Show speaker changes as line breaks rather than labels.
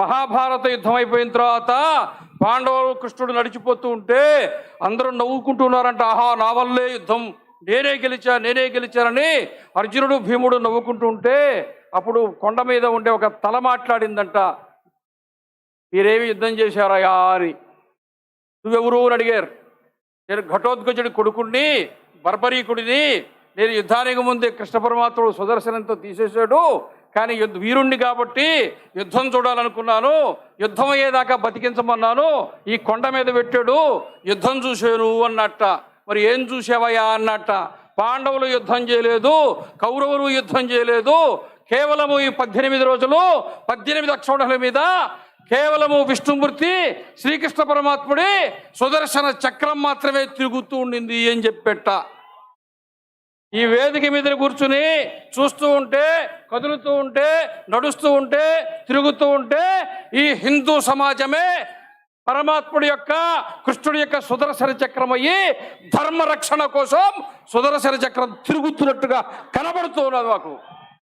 మహాభారత యుద్ధం అయిపోయిన తర్వాత పాండవులు కృష్ణుడు నడిచిపోతూ ఉంటే అందరూ నవ్వుకుంటున్నారంట ఆహా నా వల్లే యుద్ధం. నేనే గెలిచా నేనే గెలిచానని అర్జునుడు భీముడు నవ్వుకుంటూ ఉంటే అప్పుడు కొండ మీద ఉండే ఒక తల మాట్లాడిందంట మీరేమి యుద్ధం చేశారా అని నువ్వెవరు? అని అడిగారు. నేను ఘటోద్గజుడి కొడుకుణ్ణి బర్బరీకుడిని. నేను యుద్ధానికి ముందే కృష్ణ పరమాత్ముడు సుదర్శనంతో తీసేశాడు. కానీ యుద్ధ వీరుణ్ణి కాబట్టి యుద్ధం చూడాలనుకున్నాను యుద్ధం అయ్యేదాకా బతికించమన్నాను ఈ కొండ మీద పెట్టాడు యుద్ధం చూశాను అన్నట్ట. మరి ఏం చూసావయ్యా అన్నట్ట? పాండవులు యుద్ధం చేయలేదు కౌరవులు యుద్ధం చేయలేదు కేవలము ఈ పద్దెనిమిది రోజులు పద్దెనిమిది అక్షోణుల మీద కేవలము విష్ణుమూర్తి శ్రీకృష్ణ పరమాత్ముడి సుదర్శన చక్రం మాత్రమే తిరుగుతూ ఉండింది అని చెప్పెట్ట ఈ వేదిక మీద కూర్చుని చూస్తూ ఉంటే కదులుతూ ఉంటే నడుస్తూ ఉంటే తిరుగుతూ ఉంటే ఈ హిందూ సమాజమే పరమాత్ముడి యొక్క కృష్ణుడి యొక్క సుదర్శన చక్రం అయ్యి ధర్మ రక్షణ కోసం సుదర్శన చక్రం తిరుగుతున్నట్టుగా కనబడుతూ ఉన్నది మాకు.